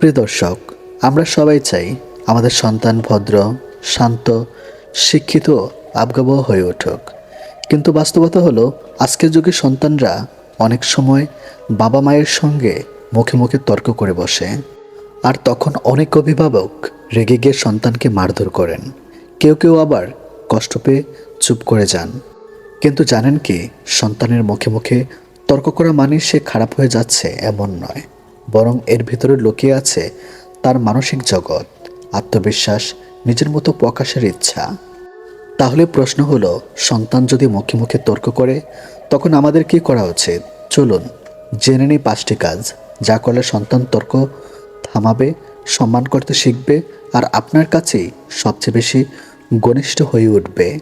প্রিয় দর্শক, আমরা সবাই চাই আমাদের সন্তান ভদ্র, শান্ত, শিক্ষিত আবগাবহ হয়ে উঠুক। কিন্তু বাস্তবতা হলো, আজকের যুগে সন্তানরা অনেক সময় বাবা মায়ের সঙ্গে মুখে মুখে তর্ক করে বসে, আর তখন অনেক অভিভাবক রেগে গিয়ে সন্তানকে মারধর করেন। কেউ কেউ আবার কষ্ট পেয়ে চুপ করে যান। কিন্তু জানেন কি, সন্তানের মুখে মুখে তর্ক করা মানে সে খারাপ হয়ে যাচ্ছে, এমন নয়। বরং এর ভিতরে লুকিয়ে আছে তার মানসিক জগৎ, আত্মবিশ্বাস, নিজের মতো প্রকাশের ইচ্ছা। তাহলে প্রশ্ন হলো, সন্তান যদি মুখে মুখে তর্ক করে, তখন আমাদের কি করা উচিত? চলুন, জেনে নিই পাঁচটি কাজ, যা করলে সন্তান তর্ক থামাবে, সম্মান করতে শিখবে, আর আপনার কাছেই সবচেয়ে বেশি ঘনিষ্ঠ হয়ে উঠবে।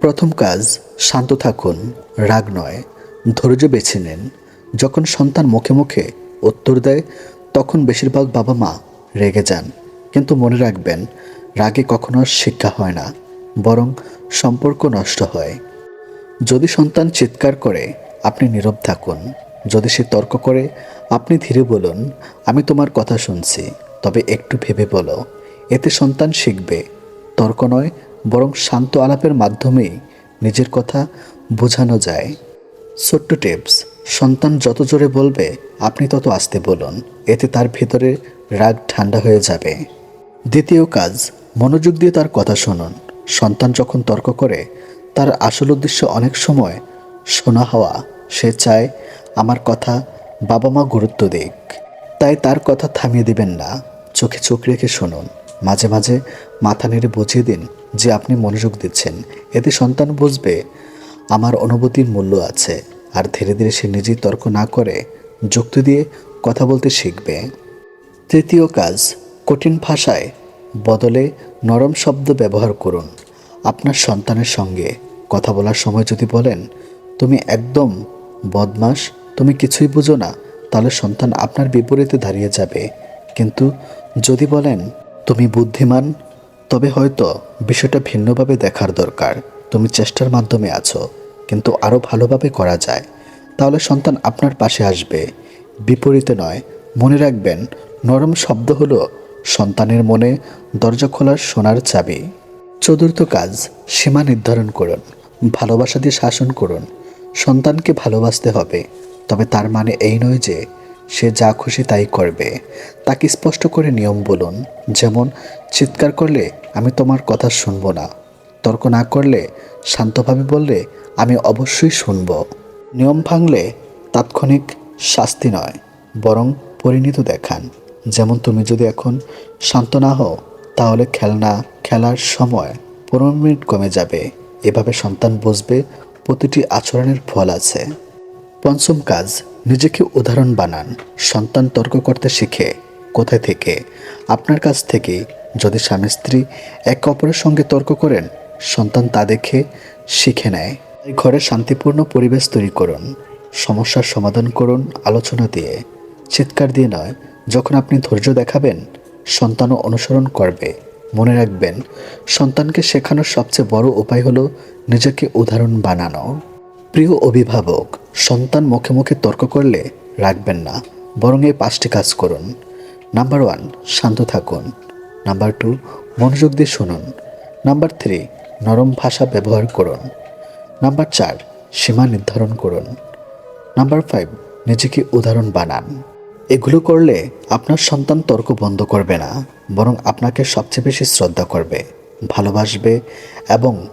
প্রথম কাজ, শান্ত থাকুন, রাগ নয়, ধৈর্য বেছে নিন। যখন সন্তান মুখে মুখে উত্তর দেয়, তখন বেশিরভাগ বাবা মা রেগে যান। কিন্তু মনে রাখবেন, রাগে কখনো শিক্ষা হয় না, বরং সম্পর্ক নষ্ট হয়। যদি সন্তান চিৎকার করে, আপনি নীরব থাকুন। যদি সে তর্ক করে, আপনি ধীরে বলুন, আমি তোমার কথা শুনছি, তবে একটু ভেবে বলো। এতে সন্তান শিখবে। তর্ক নয়, বরং শান্ত আলাপের মাধ্যমেই নিজের কথা বোঝানো যায়। ছোট্ট টিপস। সন্তান যত জোরে বলবে, আপনি তত আস্তে বলুন, এতে তার ভেতরে রাগ ঠান্ডা হয়ে যাবে। দ্বিতীয় কাজ, মনোযোগ দিয়ে তার কথা শুনুন। সন্তান যখন তর্ক করে, তার আসল উদ্দেশ্য অনেক সময়, শোনা হওয়া, সে চায়, আমার কথা বাবা মা গুরুত্ব দিক। তাই তার কথা থামিয়ে দিবেন না। চোখে চোখ রেখে শুনুন। মাঝে মাঝে মাথা নেড়ে বুঝিয়ে দিন যে আপনি মনোযোগ দিচ্ছেন। এতে সন্তান বুঝবে, আমার অনুভূতির মূল্য আছে। আর ধীরে ধীরে সে নিজেই তর্ক না করে যুক্তি দিয়ে কথা বলতে শিখবে। তৃতীয় কাজ, কঠিন ভাষায় বদলে নরম শব্দ ব্যবহার করুন। আপনার সন্তানের সঙ্গে কথা বলার সময় যদি বলেন, তুমি একদম বদমাস তুমি কিছুই বুঝো না, তাহলে সন্তান আপনার বিপরীতে দাঁড়িয়ে যাবে। কিন্তু যদি বলেন, তুমি বুদ্ধিমান, তবে হয়তো বিষয়টা ভিন্নভাবে দেখার দরকার। তুমি চেষ্টার মাধ্যমে আছো। কিন্তু আরও ভালোভাবে করা যায়, তাহলে সন্তান আপনার পাশে আসবে। বিপরীতে নয়, মনে রাখবেন, নরম শব্দ হলো সন্তানের মনে দরজা খোলার সোনার চাবি। চতুর্থ কাজ, সীমা নির্ধারণ করুন, ভালোবাসা দিয়ে শাসন করুন। সন্তানকে ভালোবাসতে হবে, তবে তার মানে এই নয় যে সে যা খুশি তাই করবে। তাকে স্পষ্ট করে নিয়ম বলুন, যেমন, চিৎকার করলে আমি তোমার কথা শুনব না। তর্ক না করলে শান্তভাবে বললে, আমি অবশ্যই শুনব। নিয়ম ভাঙলে তাৎক্ষণিক শাস্তি নয়, বরং পরিণত দেখান। যেমন তুমি যদি এখন শান্ত না হও, তাহলে খেলনা খেলার সময় পনেরো মিনিট কমে যাবে। এভাবে সন্তান বুঝবে প্রতিটি আচরণের ফল আছে। পঞ্চম কাজ, নিজেকে উদাহরণ বানান। সন্তান তর্ক করতে শিখে, কোথায় থেকে? আপনার কাছ থেকে যদি স্বামী স্ত্রী একে অপরের সঙ্গে তর্ক করেন সন্তান তা দেখে শিখে নেয়। ঘরে শান্তিপূর্ণ পরিবেশ তৈরি করুন, সমস্যার সমাধান করুন, আলোচনা দিয়ে, চিৎকার দিয়ে নয়, যখন আপনি ধৈর্য দেখাবেন, সন্তানও অনুসরণ করবে। মনে রাখবেন, সন্তানকে শেখানোর সবচেয়ে বড় উপায় হলো নিজেকে উদাহরণ বানানো। প্রিয় অভিভাবক, সন্তান মুখে মুখে তর্ক করলে রাখবেন না, বরং এই পাঁচটি কাজ করুন। নাম্বার ওয়ান, শান্ত থাকুন। নাম্বার টু, মনোযোগ দিয়ে শুনুন। নাম্বার থ্রি নরম ভাষা ব্যবহার করুন। নাম্বার চার, সীমা নির্ধারণ করুন। নাম্বার ফাইভ, নিজেকে উদাহরণ বানান। এগুলো করলে আপনার সন্তান তর্ক বন্ধ করবে না, বরং আপনাকে সবচেয়ে বেশি শ্রদ্ধা করবে, ভালোবাসবে এবং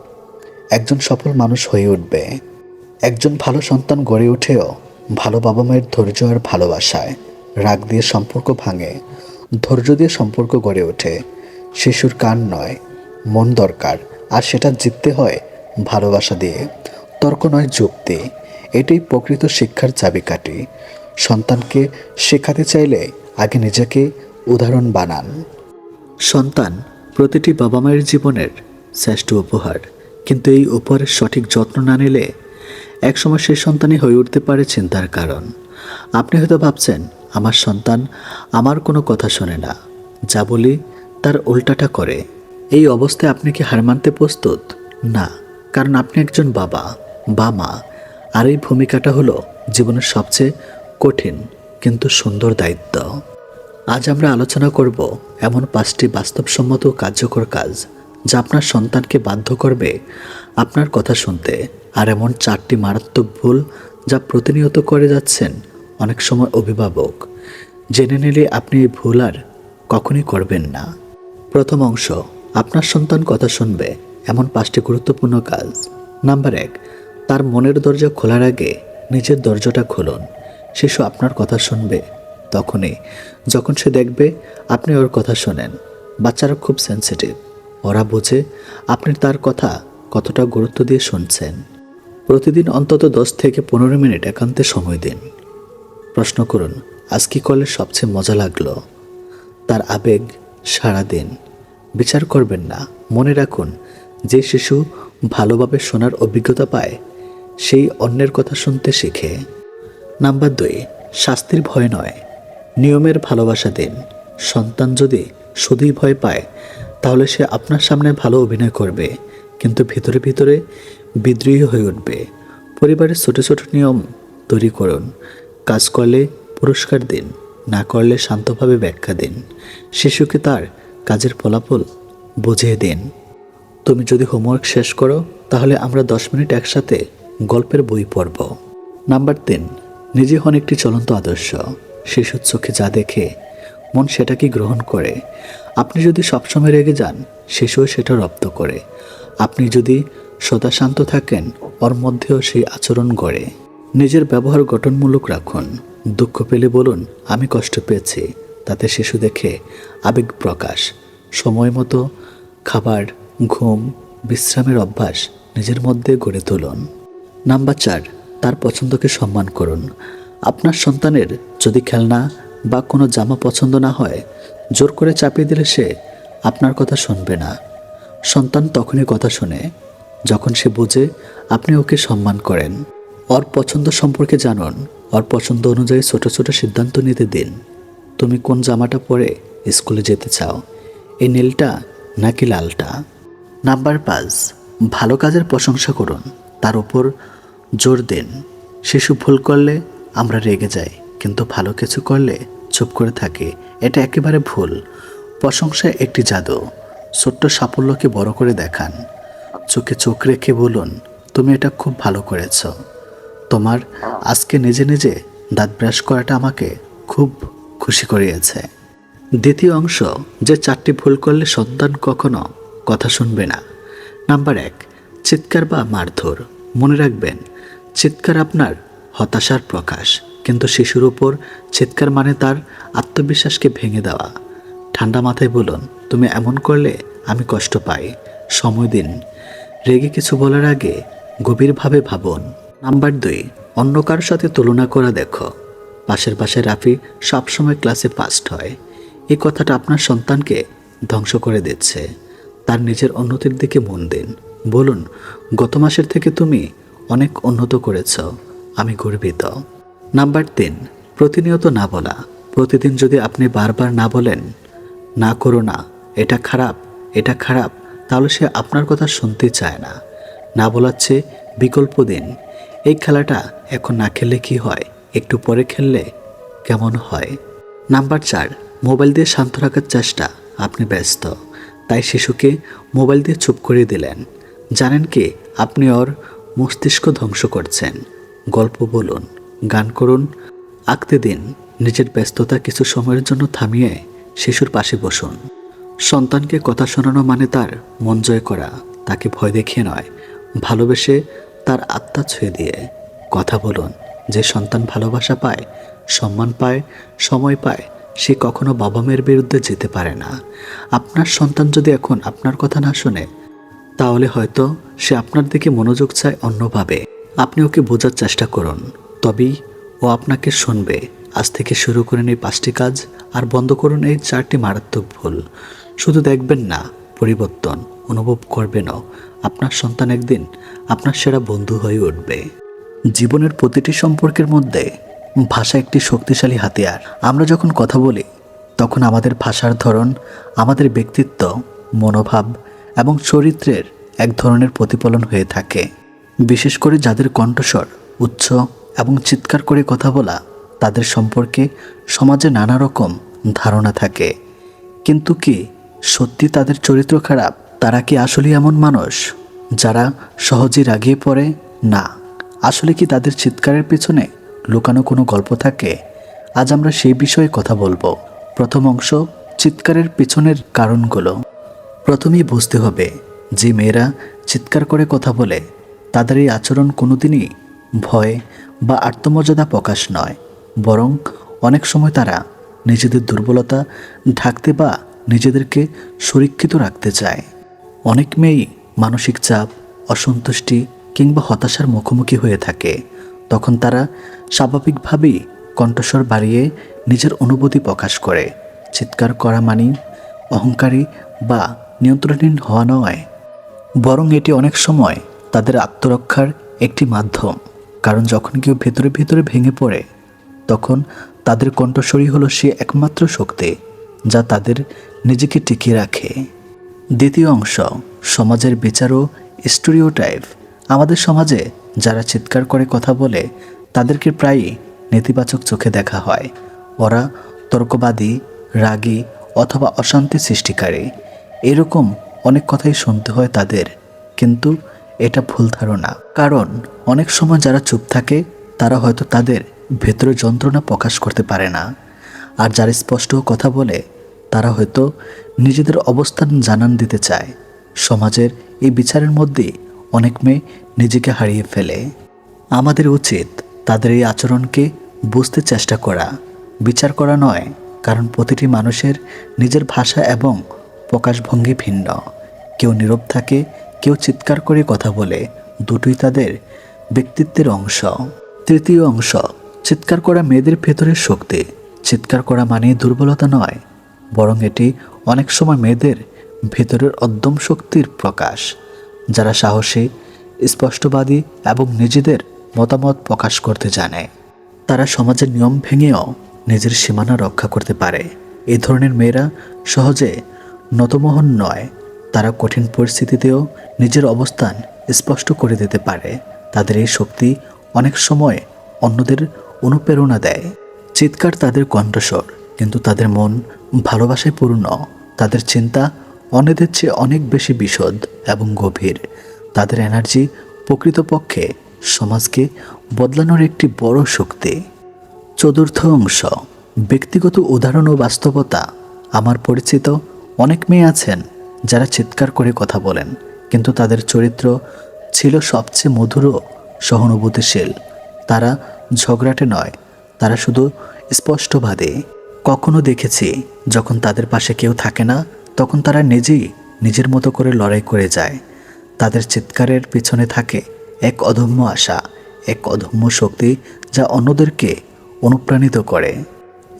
একজন সফল মানুষ হয়ে উঠবে। একজন ভালো সন্তান গড়ে উঠেও ভালো বাবা মায়ের ধৈর্য আর ভালোবাসায় রাগ দিয়ে সম্পর্ক ভাঙে, ধৈর্য দিয়ে সম্পর্ক গড়ে ওঠে। শিশুর কান নয়, মন দরকার আর সেটা জিততে হয় ভালোবাসা দিয়ে। তর্ক নয় যুক্তি এটাই প্রকৃত শিক্ষার চাবিকাঠি। সন্তানকে শেখাতে চাইলে আগে নিজেকে উদাহরণ বানান। সন্তান প্রতিটি বাবা মায়ের জীবনের শ্রেষ্ঠ উপহার, কিন্তু এই উপহারের সঠিক যত্ন না নিলে একসময় সেই সন্তানই হয়ে উঠতে পারে চিন্তার কারণ। আপনি হয়তো ভাবছেন, আমার সন্তান আমার কোনো কথা শোনে না। যা বলি তার উল্টাটা করে। এই অবস্থায় আপনি কি হার মানতে প্রস্তুত? না, কারণ আপনি একজন বাবা, বা মা। আর এই ভূমিকাটা হলো জীবনের সবচেয়ে কঠিন কিন্তু সুন্দর দায়িত্ব। আজ আমরা আলোচনা করব এমন পাঁচটি বাস্তবসম্মত কার্যকর কাজ যা আপনার সন্তানকে বাধ্য করবে আপনার কথা শুনতে, আর এমন চারটি মারাত্মক ভুল যা প্রতিনিয়ত করে যাচ্ছেন অনেক সময় অভিভাবক। জেনে নিলে আপনি এই ভুল আর কখনই করবেন না। প্রথম অংশ আপনার সন্তান কথা শুনবে, এমন পাঁচটি গুরুত্বপূর্ণ কাজ। নাম্বার এক, তার মনের দরজা খোলার আগে নিজের দরজাটা খুলুন। শিশু আপনার কথা শুনবে তখনই। যখন সে দেখবে আপনি ওর কথা শোনেন, বাচ্চারা খুব সেন্সিটিভ ওরা বোঝে আপনি তার কথা কতটা গুরুত্ব দিয়ে শুনছেন। প্রতিদিন অন্তত দশ থেকে পনেরো মিনিট একান্তে সময় দিন। প্রশ্ন করুন, আজ কি করলে সবচেয়ে মজা লাগল? তার আবেগ সারা দিন বিচার করবেন না। মনে রাখুন, যে শিশু ভালোভাবে শোনার অভিজ্ঞতা পায়, সেই অন্যের কথা শুনতে শেখে। নাম্বার দুই, শাস্তির ভয় নয়। নিয়মের ভালোবাসা দিন। সন্তান যদি শুধুই ভয় পায়, তাহলে সে আপনার সামনে ভালো অভিনয় করবে, কিন্তু ভিতরে ভিতরে বিদ্রোহী হয়ে উঠবে। পরিবারের ছোট ছোট নিয়ম তৈরি করুন। কাজ করলে পুরস্কার দিন, না করলে শান্তভাবে ব্যাখ্যা দিন। শিশুকে তার কাজের ফলাফল বুঝিয়ে দিন। তুমি যদি হোমওয়ার্ক শেষ করো, তাহলে আমরা দশ মিনিট একসাথে গল্পের বই পড়ব। নাম্বার তিন, নিজে হন একটি চলন্ত আদর্শ। শিশুর চোখে যা দেখে, মন সেটাকে গ্রহণ করে। আপনি যদি সবসময় রেগে যান শিশুও সেটা রপ্ত করে। আপনি যদি সদা শান্ত থাকেন, ওর মধ্যেও সেই আচরণ গড়ে। নিজের ব্যবহার গঠনমূলক রাখুন। দুঃখ পেলে বলুন, আমি কষ্ট পেয়েছি। তাতে শিশু দেখে আবেগ প্রকাশ। সময় মতো খাবার, ঘুম, বিশ্রামের অভ্যাস নিজের মধ্যে গড়ে তুলুন। নাম্বার চার, তার পছন্দকে সম্মান করুন। আপনার সন্তানের যদি খেলনা বা কোনো জামা পছন্দ না হয়, জোর করে চাপিয়ে দিলে সে আপনার কথা শুনবে না। সন্তান তখনই কথা শুনে, যখন সে বোঝে আপনি ওকে সম্মান করেন। ওর পছন্দ সম্পর্কে জানুন। ওর পছন্দ অনুযায়ী ছোট ছোট সিদ্ধান্ত নিতে দিন। তুমি কোন জামাটা পরে স্কুলে যেতে চাও? এই নীলটা নাকি লালটা? নাম্বার পাঁচ, ভালো কাজের প্রশংসা করুন। তার উপর জোর দিন। শিশু ভুল করলে আমরা রেগে যাই, কিন্তু ভালো কিছু করলে চুপ করে থাকি। এটা একেবারে ভুল। প্রশংসা একটি জাদু। ছোট্ট সাফল্যকে বড় করে দেখান। চোখে চোখ রেখে বলুন, তুমি এটা খুব ভালো করেছ। তোমার আজকে নিজে নিজে দাঁত ব্রাশ করাটা আমাকে খুব খুশি করিয়েছে। দ্বিতীয় অংশ, যে চারটি ভুল করলে সন্তান কখনো কথা শুনবে না। নাম্বার এক, চিৎকার বা মারধর। মনে রাখবেন, চিৎকার আপনার হতাশার প্রকাশ, কিন্তু শিশুর উপর চিৎকার মানে তার আত্মবিশ্বাসকে ভেঙে দেওয়া। ঠান্ডা মাথায় বলুন, তুমি এমন করলে আমি কষ্ট পাই। সময় দিন। রেগে কিছু বলার আগে গভীরভাবে ভাবুন। নাম্বার দুই, অন্য কারোর সাথে তুলনা করা দেখো। পাশের পাশে রাফি সবসময় ক্লাসে ফার্স্ট হয়। এই কথাটা আপনার সন্তানকে ধ্বংস করে দিচ্ছে। তার নিজের উন্নতির দিকে মন দিন। বলুন, গত মাসের থেকে তুমি অনেক উন্নত করেছ। আমি গর্বিত। নাম্বার তিন, প্রতিনিয়ত না বলা। প্রতিদিন যদি আপনি বারবার না বলেন, না করো না, এটা খারাপ এটা খারাপ, তাহলে সে আপনার কথা শুনতে চায় না। না বলাচ্ছে বিকল্প দিন। এই খেলাটা এখন না খেললে কি হয়? একটু পরে খেললে কেমন হয়? নাম্বার চার, মোবাইল দিয়ে শান্ত রাখার চেষ্টা। আপনি ব্যস্ত। তাই শিশুকে মোবাইল দিয়ে চুপ করে দিলেন। জানেন কি, আপনি ওর মস্তিষ্ক ধ্বংস করছেন। গল্প বলুন, গান করুন, আঁকতে দিন। নিজের ব্যস্ততা কিছু সময়ের জন্য থামিয়ে শিশুর পাশে বসুন। সন্তানকে কথা শোনানো মানে তার মন জয় করা। তাকে ভয় দেখিয়ে নয়, ভালোবেসে তার আত্মা ছুঁয়ে দিয়ে। কথা বলুন যে সন্তান ভালোবাসা পায়, সম্মান পায়, সময় পায়, সে কখনো বাবা মায়ের বিরুদ্ধে যেতে পারে না। আপনার সন্তান যদি এখন আপনার কথা না শোনে, তাহলে হয়তো সে আপনার দিকে মনোযোগ চায় অন্যভাবে। আপনি ওকে বোঝার চেষ্টা করুন। তবেই ও আপনাকে শুনবে। আজ থেকে শুরু করেন এই পাঁচটি কাজ আর বন্ধ করুন এই চারটি মারাত্মক ভুল। শুধু দেখবেন না, পরিবর্তন অনুভব করবেনও। আপনার সন্তান একদিন আপনার সেরা বন্ধু হয়ে উঠবে। জীবনের প্রতিটি সম্পর্কের মধ্যে ভাষা একটি শক্তিশালী হাতিয়ার। আমরা যখন কথা বলি, তখন আমাদের ভাষার ধরন, আমাদের ব্যক্তিত্ব, মনোভাব এবং চরিত্রের এক ধরনের প্রতিফলন হয়ে থাকে। বিশেষ করে যাদের কণ্ঠস্বর উচ্চ এবং চিৎকার করে কথা বলা, তাদের সম্পর্কে সমাজে নানা রকম ধারণা থাকে। কিন্তু কি সত্যি তাদের চরিত্র খারাপ, তারা কি আসলে এমন মানুষ, যারা সহজে রাগিয়ে পড়ে? না। আসলে কি তাদের চিৎকারের পেছনে লুকানো কোনো গল্প থাকে? আজ আমরা সেই বিষয়ে কথা বলব। প্রথম অংশ, চিৎকারের পেছনের কারণগুলো। প্রথমেই বুঝতে হবে যে মেয়েরা চিৎকার করে কথা বলে, তাদের এই আচরণ কোনোদিনই ভয় বা আত্মমর্যাদা প্রকাশ নয়। বরং অনেক সময় তারা নিজেদের দুর্বলতা ঢাকতে বা নিজেদেরকে সুরক্ষিত রাখতে চায়। অনেক মেয়েই মানসিক চাপ, অসন্তুষ্টি কিংবা হতাশার মুখোমুখি হয়ে থাকে, তখন তারা স্বাভাবিকভাবেই কণ্ঠস্বর বাড়িয়ে নিজের অনুভূতি প্রকাশ করে। চিৎকার করা মানি অহংকারী বা নিয়ন্ত্রণহীন হওয়া নয়। বরং এটি অনেক সময় তাদের আত্মরক্ষার একটি মাধ্যম। কারণ যখন কেউ ভেতরে ভেতরে ভেঙে পড়ে, তখন তাদের কণ্ঠস্বরই হলো সে একমাত্র শক্তি যা তাদের নিজেকে টিকিয়ে রাখে। দ্বিতীয় অংশ, সমাজের বিচার ও স্টোরিওটাইপ আমাদের সমাজে যারা চিৎকার করে কথা বলে, তাদেরকে প্রায়ই নেতিবাচক চোখে দেখা হয়। ওরা তর্কবাদী, রাগী অথবা অশান্তি সৃষ্টিকারী। এরকম অনেক কথাই শুনতে হয় তাদের, কিন্তু এটা ভুল ধারণা। কারণ অনেক সময় যারা চুপ থাকে, তারা হয়তো তাদের ভেতরে যন্ত্রণা প্রকাশ করতে পারে না। আর যারা স্পষ্ট কথা বলে, তারা হয়তো নিজেদের অবস্থান জানান দিতে চায়। সমাজের এই বিচারের মধ্যে অনেক মেয়ে নিজেকে হারিয়ে ফেলে। আমাদের উচিত তাদের এই আচরণকে বুঝতে চেষ্টা করা। বিচার করা নয়, কারণ প্রতিটি মানুষের নিজের ভাষা এবং প্রকাশভঙ্গি ভিন্ন। কেউ নীরব থাকে, কেউ চিৎকার করে কথা বলে, দুটোই তাদের ব্যক্তিত্বের অংশ। তৃতীয় অংশ, চিৎকার করা মেয়েদের ভেতরের শক্তি। চিৎকার করা মানে দুর্বলতা নয়, বরং এটি অনেক সময় মেয়েদের ভেতরের অদ্যম শক্তির প্রকাশ। যারা সাহসী, স্পষ্টবাদী এবং নিজেদের মতামত প্রকাশ করতে জানে। তারা সমাজের নিয়ম ভেঙেও নিজের সীমানা রক্ষা করতে পারে। এ ধরনের মেয়েরা সহজে নতমোহন নয়। তারা কঠিন পরিস্থিতিতেও নিজের অবস্থান স্পষ্ট করে দিতে পারে। তাদের এই শক্তি অনেক সময় অন্যদের অনুপ্রেরণা দেয়। চিৎকার তাদের কণ্ঠস্বর, কিন্তু তাদের মন ভালোবাসায় পূর্ণ। তাদের চিন্তা অন্যদের চেয়ে অনেক বেশি বিশদ এবং গভীর। তাদের এনার্জি প্রকৃতপক্ষে সমাজকে বদলানোর একটি বড় শক্তি। চতুর্থ অংশ, ব্যক্তিগত উদাহরণ ও বাস্তবতা। আমার পরিচিত অনেক মেয়ে আছেন যারা চিৎকার করে কথা বলেন, কিন্তু তাদের চরিত্র ছিল সবচেয়ে মধুর সহানুভূতিশীল। তারা ঝগড়াটে নয়, তারা শুধু স্পষ্টবাদী। কখনো দেখেছি যখন তাদের পাশে কেউ থাকে না তখন তারা নিজেই নিজের মতো করে লড়াই করে যায়। তাদের চিৎকারের পিছনে থাকে এক অদম্য আশা, এক অদম্য শক্তি যা অন্যদেরকে অনুপ্রাণিত করে।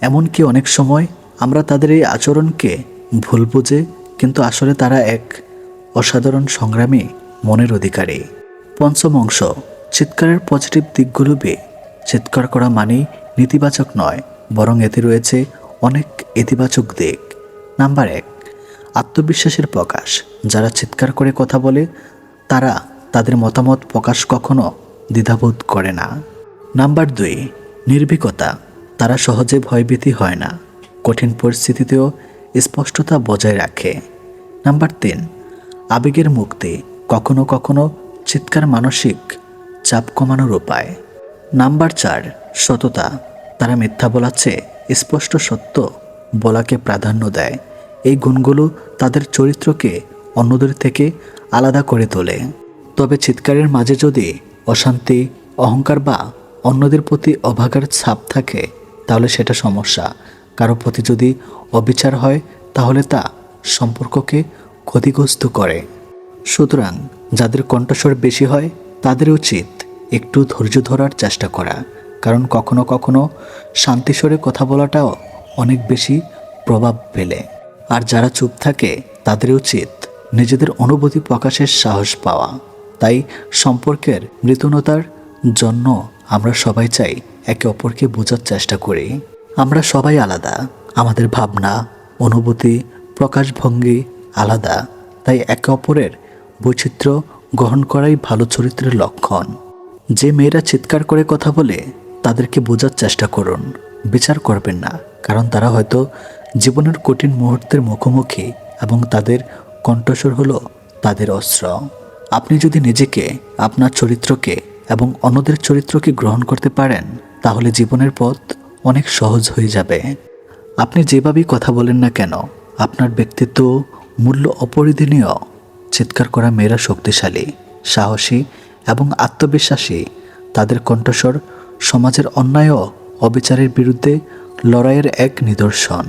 এমনকি অনেক সময় আমরা তাদের এই আচরণকে ভুল বুঝে, কিন্তু আসলে তারা এক অসাধারণ সংগ্রামী মনের অধিকারী। পঞ্চম অংশ, চিৎকারের পজিটিভ দিকগুলো বে, চিৎকার করা মানেই নেতিবাচক নয়, বরং এতে রয়েছে অনেক ইতিবাচক দিক। নাম্বার এক আত্মবিশ্বাসের প্রকাশ। যারা চিৎকার করে কথা বলে, তারা তাদের মতামত প্রকাশ কখনো দ্বিধাবোধ করে না। নাম্বার দুই, নির্ভীকতা। তারা সহজে ভয়ভীতি হয় না। কঠিন পরিস্থিতিতেও স্পষ্টতা বজায় রাখে। নাম্বার তিন, আবেগের মুক্তি। কখনো কখনো চিৎকার মানসিক চাপ কমানোর উপায়। নাম্বার চার, সততা। তারা মিথ্যা বলাচ্ছে স্পষ্ট সত্য বলাকে প্রাধান্য দেয়। এই গুণগুলো তাদের চরিত্রকে অন্যদের থেকে আলাদা করে তোলে। তবে চিৎকারের মাঝে যদি অশান্তি, অহংকার বা অন্যদের প্রতি অভাগার ছাপ থাকে, তাহলে সেটা সমস্যা। কারও প্রতি যদি অবিচার হয়, তাহলে তা সম্পর্ককে ক্ষতিগ্রস্ত করে। সুতরাং যাদের কণ্ঠস্বর বেশি হয় তাদের উচিত একটু ধৈর্য ধরার চেষ্টা করা। কারণ কখনো কখনো শান্তিস্বরে কথা বলাটাও অনেক বেশি প্রভাব ফেলে। আর যারা চুপ থাকে তাদের উচিত নিজেদের অনুভূতি প্রকাশের সাহস পাওয়া। তাই সম্পর্কের মৃতনতার জন্য আমরা সবাই চাই একে অপরকে বোঝার চেষ্টা করি। আমরা সবাই আলাদা। আমাদের ভাবনা, অনুভূতি, প্রকাশভঙ্গি আলাদা। তাই একে অপরের বৈচিত্র্য গ্রহণ করাই ভালো চরিত্রের লক্ষণ। যে মেয়েরা চিৎকার করে কথা বলে, তাদেরকে বোঝার চেষ্টা করুন। বিচার করবেন না, কারণ তারা হয়তো জীবনের কঠিন মুহূর্তের মুখোমুখি এবং তাদের কণ্ঠস্বর হলো তাদের অস্ত্র। আপনি যদি নিজেকে, আপনার চরিত্রকে এবং অন্যদের চরিত্রকে গ্রহণ করতে পারেন, তাহলে জীবনের পথ অনেক সহজ হয়ে যাবে। আপনি যেভাবেই কথা বলেন না কেন, আপনার ব্যক্তিত্ব মূল্য অপরিধনীয়। চিৎকার করা মেয়েরা শক্তিশালী, সাহসী এবং আত্মবিশ্বাসী। তাদের কণ্ঠস্বর সমাজের অন্যায় ও অবিচারের বিরুদ্ধে লড়াইয়ের এক নিদর্শন।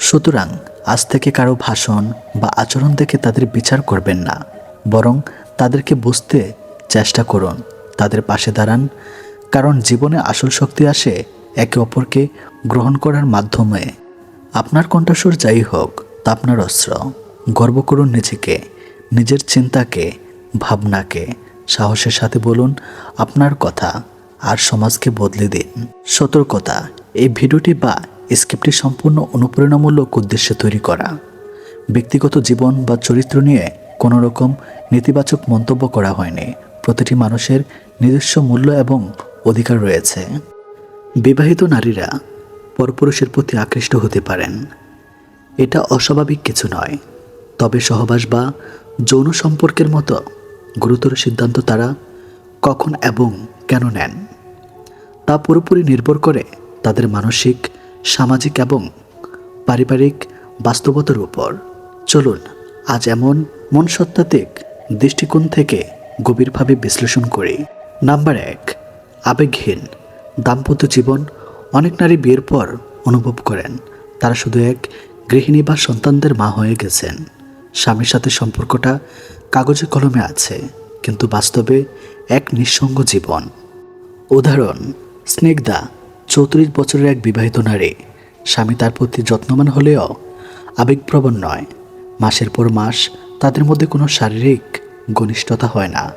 সুতরাং আজ থেকে কারও ভাষণ বা আচরণ দেখে তাদের বিচার করবেন না, বরং তাদেরকে বুঝতে চেষ্টা করুন, তাদের পাশে দাঁড়ান, কারণ জীবনে আসল শক্তি আসে একে অপরকে গ্রহণ করার মাধ্যমে। আপনার কণ্ঠস্বর যাই হোক, তা আপনার অস্ত্র। গর্ব করুন নিজেকে, নিজের চিন্তাকে, ভাবনাকে, সাহসের সাথে বলুন আপনার কথা। আর সমাজকে বদলে দিন। সতর্কতা, এই ভিডিওটি বা স্ক্রিপ্টটি সম্পূর্ণ অনুপ্রেরণামূলক উদ্দেশ্যে তৈরি করা। ব্যক্তিগত জীবন বা চরিত্র নিয়ে কোনো রকম নেতিবাচক মন্তব্য করা হয়নি। প্রতিটি মানুষের নিজস্ব মূল্য এবং অধিকার রয়েছে। বিবাহিত নারীরা পরপুরুষের প্রতি আকৃষ্ট হতে পারেন। এটা অস্বাভাবিক কিছু নয়। তবে সহবাস বা যৌন সম্পর্কের মতো গুরুতর সিদ্ধান্ত তারা কখন এবং কেন নেন? তা পুরোপুরি নির্ভর করে তাদের মানসিক, সামাজিক এবং পারিবারিক বাস্তবতার উপর। চলুন, আজ এমন মনসত্ত্বাত্ত্বিক দৃষ্টিকোণ থেকে গভীরভাবে বিশ্লেষণ করি। নাম্বার এক, আবেগহীন, দাম্পত্য জীবন অনেক নারী বিয়ের পর অনুভব করেন। তারা শুধু এক গৃহিণী বা সন্তানদের মা হয়ে গেছেন। স্বামীর সাথে সম্পর্কটা কাগজে কলমে আছে। কিন্তু বাস্তবে এক নিঃসঙ্গ জীবন। উদাহরণ স্নিগ্ধা চৌত্রিশ বছরের এক বিবাহিত নারী। স্বামী তার প্রতি যত্নবান হলেও আবেগপ্রবণ নয়। মাসের পর মাস তাদের মধ্যে কোনো শারীরিক ঘনিষ্ঠতা হয় না।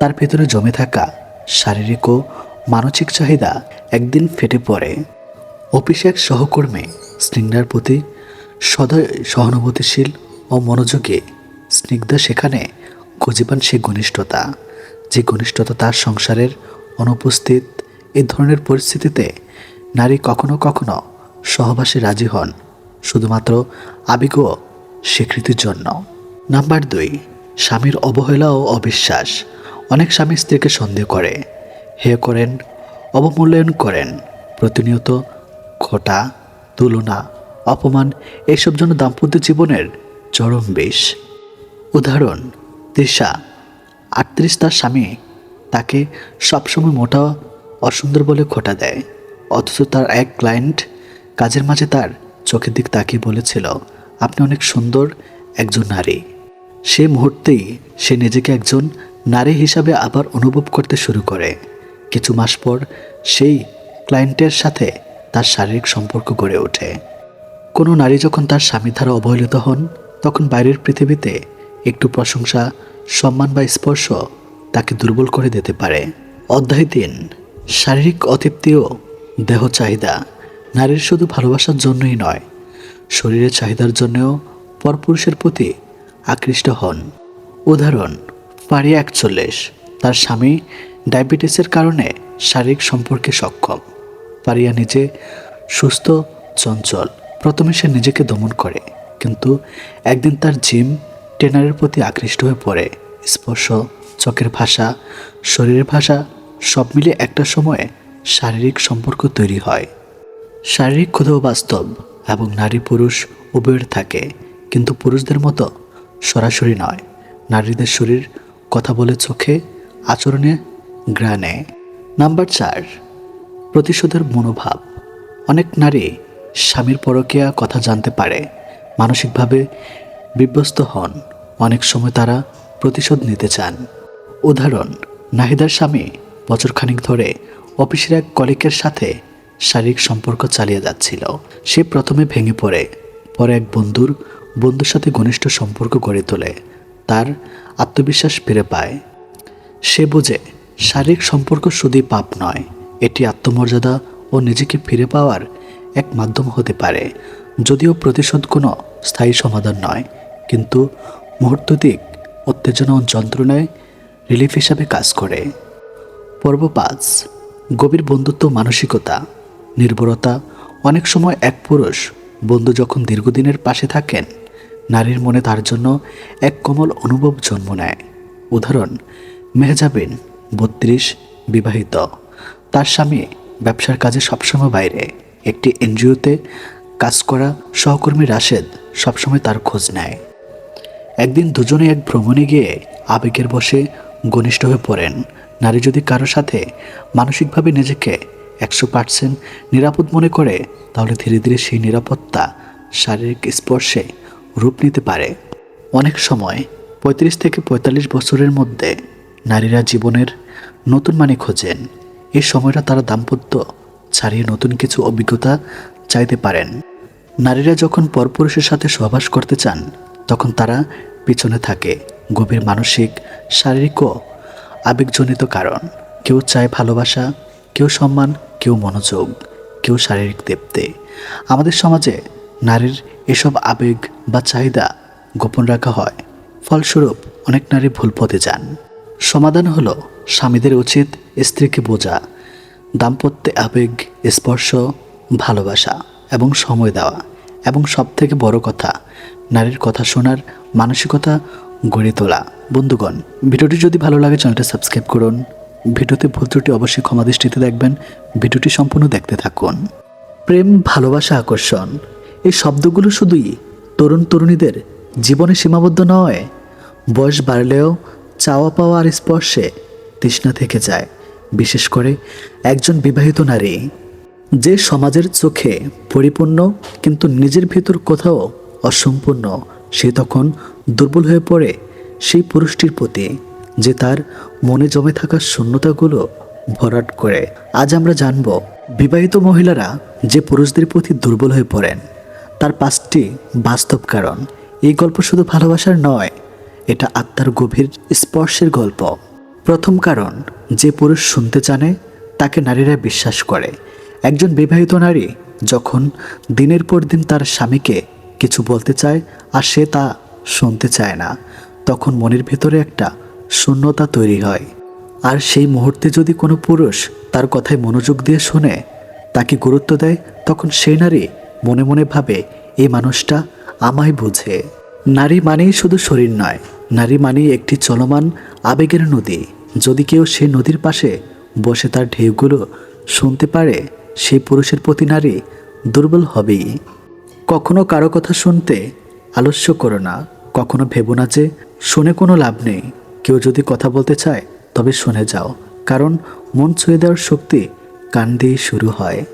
তার ভেতরে জমে থাকা শারীরিক ও মানসিক চাহিদা একদিন ফেটে পড়ে। অফিসে এক সহকর্মী স্নিগ্ধার প্রতি সদয় সহানুভূতিশীল ও মনোযোগী। স্নিগ্ধা সেখানে খুঁজে পান সে ঘনিষ্ঠতা, যে ঘনিষ্ঠতা তার সংসারের অনুপস্থিত এ ধরনের পরিস্থিতিতে নারী কখনো কখনো সহবাসে রাজি হন, শুধুমাত্র আবেগ স্বীকৃতির জন্য। নাম্বার দুই, স্বামীর অবহেলা ও অবিশ্বাস। অনেক স্বামী স্ত্রীকে সন্দেহ করে, হেয় করেন, অবমূল্যায়ন করেন, প্রতিনিয়ত খোটা তুলনা, অপমান, এসব জন্য দাম্পত্য জীবনের চরম বিষ। উদাহরণ তৃষা আটত্রিশ তার স্বামী তাকে সবসময় মোটা, অসুন্দর বলে খোটা দেয়। অথচ তার এক ক্লায়েন্ট কাজের মাঝে তার চোখের দিক তাকিয়ে বলেছিল, আপনি অনেক সুন্দর একজন নারী। সে মুহূর্তেই সে নিজেকে একজন নারী হিসাবে আবার অনুভব করতে শুরু করে। কিছু মাস পর সেই ক্লায়েন্টের সাথে তার শারীরিক সম্পর্ক গড়ে ওঠে। কোনো নারী যখন তার স্বামী দ্বারা অবহেলিত হন, তখন বাইরের পৃথিবীতে একটু প্রশংসা, সম্মান বা স্পর্শ তাকে দুর্বল করে দিতে পারে। অধ্যায় তিন, শারীরিক অতৃপ্তি ও দেহ চাহিদা। নারীর শুধু ভালোবাসার জন্যই নয়, শরীরের চাহিদার জন্যও পরপুরুষের প্রতি আকৃষ্ট হন। উদাহরণ পারিয়া একচল্লিশ, তার স্বামী ডায়াবেটিসের কারণে শারীরিক সম্পর্কে সক্ষম। পারিয়া নিজে সুস্থ, চঞ্চল। প্রথমে সে নিজেকে দমন করে, কিন্তু একদিন তার জিম ট্রেনারের প্রতি আকৃষ্ট হয়ে পড়ে। স্পর্শ, চোখের ভাষা, শরীরের ভাষা, সব মিলে একটা সময়ে শারীরিক সম্পর্ক তৈরি হয়। শারীরিক ক্ষুধাও বাস্তব এবং নারী পুরুষ উভয়ের থাকে, কিন্তু পুরুষদের মতো সরাসরি নয়। নারীদের শরীর কথা বলে চোখে, আচরণে গ্রানে নাম্বার চার, প্রতিশোধের মনোভাব। অনেক নারী স্বামীর পরকীয়া কথা জানতে পারে, মানসিকভাবে বিভ্যস্ত হন। অনেক সময় তারা প্রতিশোধ নিতে চান। উদাহরণ, নাহিদার স্বামী বছরখানিক ধরে অফিসের এক কলিকের সাথে শারীরিক সম্পর্ক চালিয়ে যাচ্ছিল। সে প্রথমে ভেঙে পড়ে, পরে এক বন্ধুর বন্ধুর সাথে ঘনিষ্ঠ সম্পর্ক গড়ে তোলে। তার আত্মবিশ্বাস ফিরে পায়। সে বোঝে, শারীরিক সম্পর্ক শুধুই পাপ নয়, এটি আত্মমর্যাদা ও নিজেকে ফিরে পাওয়ার এক মাধ্যম হতে পারে, যদিও প্রতিশোধ কোনো স্থায়ী সমাধান নয়। কিন্তু মুহূর্তদিক উত্তেজনা ও যন্ত্রণায় রিলিফ হিসাবে কাজ করে। পর্ব পাঁচ, গভীর বন্ধুত্ব মানসিকতা। নির্ভরতা, অনেক সময় এক পুরুষ বন্ধু যখন দীর্ঘদিনের পাশে থাকেন, নারীর মনে তার জন্য এক কোমল অনুভব জন্ম নেয়। উদাহরণ, মেহজাবিন, বত্রিশ, বিবাহিত। তার স্বামী ব্যবসার কাজে সবসময় বাইরে। একটি এনজিওতে কাজ করা সহকর্মী রাশেদ সবসময় তার খোঁজ নেয়। একদিন দুজনে এক ভ্রমণে গিয়ে আবেগের বসে ঘনিষ্ঠ হয়ে পড়েন। নারী যদি কারও সাথে মানসিকভাবে নিজেকে একশো পার্সেন্ট নিরাপদ মনে করে, তাহলে ধীরে ধীরে সেই নিরাপত্তা শারীরিক স্পর্শে রূপ নিতে পারে। অনেক সময় পঁয়ত্রিশ থেকে পঁয়তাল্লিশ বছরের মধ্যে নারীরা জীবনের নতুন মানে খোঁজেন। এই সময়টা তারা দাম্পত্য ছাড়িয়ে নতুন কিছু অভিজ্ঞতা চাইতে পারেন। নারীরা যখন পরপুরুষের সাথে সহবাস করতে চান তখন তারা পিছনে থাকে। গভীর মানসিক, শারীরিক ও আবেগজনিত কারণ। কেউ চায় ভালোবাসা, কেউ সম্মান, কেউ মনোযোগ, কেউ শারীরিক দেবতে আমাদের সমাজে নারীর এসব আবেগ বা চাহিদা গোপন রাখা হয়। ফলস্বরূপ অনেক নারী ভুল পথে যান। সমাধান হলো স্বামীদের উচিত স্ত্রীকে বোঝা, দাম্পত্যে আবেগ, স্পর্শ, ভালোবাসা এবং সময় দেওয়া। এবং সবথেকে বড় কথা নারীর কথা শোনার মানসিকতা গড়ে তোলা। বন্ধুগণ, ভিডিওটি যদি ভালো লাগে, চ্যানেলটি সাবস্ক্রাইব করুন। ভিডিওতে ভুল ত্রুটি অবশ্যই ক্ষমা দৃষ্টিতে দেখবেন। ভিডিওটি সম্পূর্ণ দেখতে থাকুন। প্রেম, ভালোবাসা, আকর্ষণ, এই শব্দগুলো শুধুই তরুণ তরুণীদের জীবনে সীমাবদ্ধ নয়। বয়স বাড়লেও চাওয়া পাওয়া আর স্পর্শে তৃষ্ণা থেকে যায়। বিশেষ করে একজন বিবাহিত নারী, যে সমাজের চোখে পরিপূর্ণ কিন্তু নিজের ভেতর কোথাও অসম্পূর্ণ। সে তখন দুর্বল হয়ে পড়ে। সেই পুরুষটির প্রতি যে তার মনে জমে থাকা শূন্যতাগুলো ভরাট করে। আজ আমরা জানব, বিবাহিত মহিলারা যে পুরুষদের প্রতি দুর্বল হয়ে পড়েন, তার পাঁচটি বাস্তব কারণ। এই গল্প শুধু ভালোবাসার নয়, এটা আত্মার গভীর স্পর্শের গল্প। প্রথম কারণ, যে পুরুষ শুনতে জানে, তাকে নারীরা বিশ্বাস করে। একজন বিবাহিত নারী যখন দিনের পর দিন তার স্বামীকে কিছু বলতে চায় আর সে তা শুনতে চায় না। তখন মনের ভেতরে একটা শূন্যতা তৈরি হয়। আর সেই মুহূর্তে যদি কোনো পুরুষ তার কথায় মনোযোগ দিয়ে শোনে, তাকে গুরুত্ব দেয়, তখন সেই নারী মনে মনে ভাবে, এই মানুষটা আমায় বুঝে। নারী মানেই শুধু শরীর নয়, নারী মানেই একটি চলমান, আবেগের নদী। যদি কেউ সেই নদীর পাশে বসে তার ঢেউগুলো শুনতে পারে, সেই পুরুষের প্রতি নারী দুর্বল হবেই। কখনো কারও কথা শুনতে আলস্য করো না, কখনো ভেবো না যে শুনে কোনো লাভ নেই। কেউ যদি কথা বলতে চায়, তবে শুনে যাও, কারণ মন ছুঁয়ে দেওয়ার শক্তি কান দিয়ে শুরু হয়।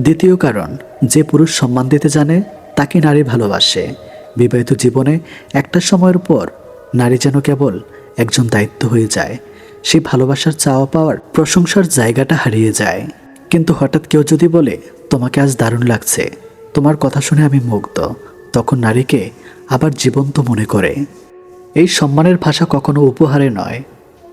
দ্বিতীয় কারণ, যে পুরুষ সম্মান দিতে জানে, তাকে নারী ভালোবাসে। বিবাহিত জীবনে একটা সময়ের পর নারী যেন কেবল একজন দায়িত্ব হয়ে যায় সেই ভালোবাসার চাওয়া পাওয়ার প্রশংসার জায়গাটা হারিয়ে যায়। কিন্তু হঠাৎ কেউ যদি বলে, তোমাকে আজ দারুণ লাগছে। তোমার কথা শুনে আমি মুগ্ধ। তখন নারীকে আবার জীবন্ত মনে করে। এই সম্মানের ভাষা কখনো উপহারে নয়।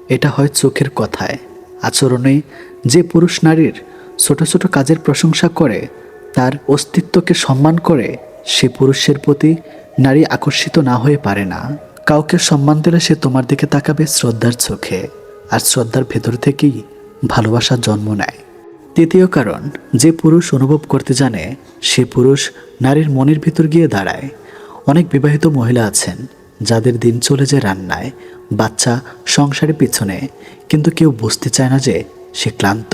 এটা হয় চোখের কথায়। আচরণে যে পুরুষ নারীর ছোট ছোট কাজের প্রশংসা করে, তার অস্তিত্বকে সম্মান করে, সে পুরুষের প্রতি নারী আকর্ষিত না হয়ে পারে না। কাউকে সম্মান দিলে সে তোমার দিকে তাকাবে শ্রদ্ধার চোখে। আর শ্রদ্ধার ভেতর থেকেই ভালোবাসা জন্ম নেয়। তৃতীয় কারণ, যে পুরুষ অনুভব করতে জানে, সে পুরুষ নারীর মনের ভিতর গিয়ে দাঁড়ায়। অনেক বিবাহিত মহিলা আছেন, যাদের দিন চলে যায় রান্নায়, বাচ্চা সংসারের পিছনে। কিন্তু কেউ বুঝতে চায় না যে সে ক্লান্ত,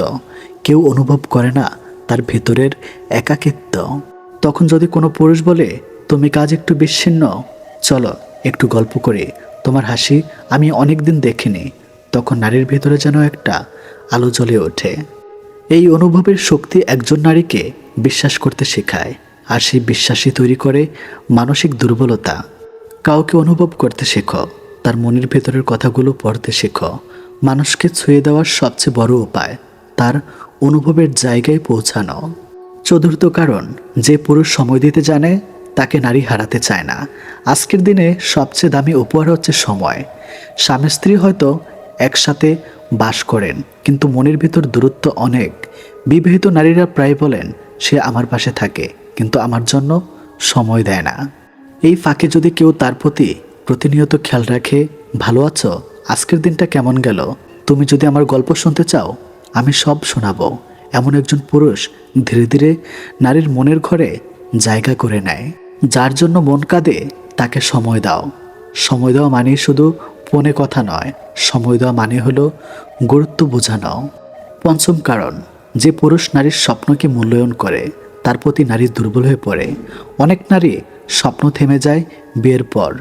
কেউ অনুভব করে না তার ভেতরের একাকিত্ব। তখন যদি কোনো পুরুষ বলে, তুমি কাজ একটু বিচ্ছিন্ন, চলো একটু গল্প করি, তোমার হাসি আমি অনেক দিন দেখিনি। তখন নারীর ভেতরে যেন একটা আলো জ্বলে ওঠে। এই অনুভবের শক্তি একজন নারীকে বিশ্বাস করতে শেখায়, আর সেই বিশ্বাসই তৈরি করে মানসিক দুর্বলতা। কাউকে অনুভব করতে শেখো, তার মনের ভেতরের কথাগুলো পড়তে শেখো, মানুষকে ছুঁয়ে দেওয়ার সবচেয়ে বড় উপায়, তার অনুভবের জায়গায় পৌঁছানো। চতুর্থ কারণ, যে পুরুষ সময় দিতে জানে, তাকে নারী হারাতে চায় না। আজকের দিনে সবচেয়ে দামি উপহার হচ্ছে সময়। স্বামী স্ত্রী হয়তো একসাথে বাস করেন, কিন্তু মনের ভিতর দূরত্ব অনেক। বিবাহিত নারীরা প্রায় বলেন, সে আমার পাশে থাকে, কিন্তু আমার জন্য সময় দেয় না। এই ফাঁকে যদি কেউ তার প্রতি প্রতিনিয়ত খেয়াল রাখে, ভালো আছো? আজকের দিনটা কেমন গেল? তুমি যদি আমার গল্প শুনতে চাও, আমি সব শোনাবো। এমন একজন পুরুষ ধীরে ধীরে নারীর মনের ঘরে জায়গা করে নেয়, যার জন্য মন কাঁদে, তাকে সময় দাও। সময় দেওয়া মানে শুধু ফোনে কথা নয়, সময় দেওয়া মানে হলো গুরুত্ব বোঝানো। পঞ্চম কারণ যে পুরুষ নারীর স্বপ্নকে মূল্যায়ন করে, তার প্রতি নারী দুর্বল হয়ে পড়ে। অনেক নারী স্বপ্ন থেমে যায় বিয়ের পর।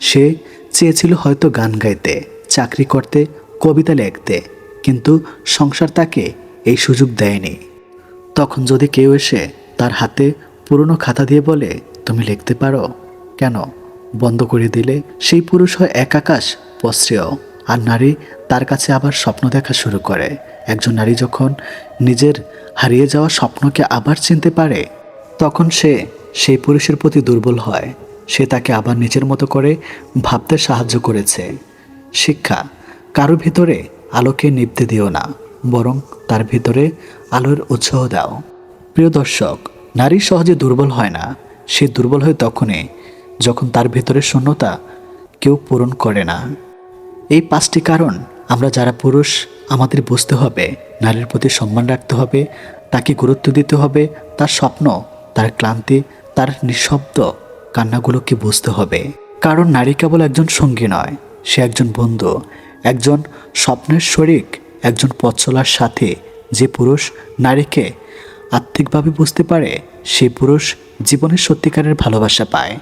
সে চেয়েছিল হয়তো গান গাইতে, চাকরি করতে, কবিতা লিখতে, কিন্তু সংসার তাকে এই সুযোগ দেয়নি। তখন যদি কেউ এসে তার হাতে পুরনো খাতা দিয়ে বলে, তুমি লিখতে পারো? কেন? বন্ধ করে দিলে সেই পুরুষ হয় এক আকাশ পশ্রেয়। আর নারী তার কাছে আবার স্বপ্ন দেখা শুরু করে। একজন নারী যখন নিজের হারিয়ে যাওয়া স্বপ্নকে আবার চিনতে পারে, তখন সে সেই পুরুষের প্রতি দুর্বল হয়। সে তাকে আবার নিজের মতো করে ভাবতে সাহায্য করেছে। শিক্ষা, কারও ভিতরে আলোকে নিভতে দিও না, বরং তার ভিতরে আলোর উৎসাহ দাও। প্রিয় দর্শক, নারী সহজে দুর্বল হয় না। সে দুর্বল হয় তখনই যখন তার ভিতরে শূন্যতা কেউ পূরণ করে না। এই পাঁচটি কারণ আমরা যারা পুরুষ, আমাদের বুঝতে হবে, নারীর প্রতি সম্মান রাখতে হবে, তাকে গুরুত্ব দিতে হবে, তার স্বপ্ন, তার ক্লান্তি, তার নিঃশব্দ কান্নাগুলোকে বুঝতে হবে। কারণ নারী কেবল একজন সঙ্গী নয়, সে একজন বন্ধু, একজন স্বপ্নের শরিক, একজন পথ চলার সাথে। যে পুরুষ নারীকে আর্থিকভাবে বুঝতে পারে সেই পুরুষ জীবনের সত্যিকারের ভালোবাসা পায়।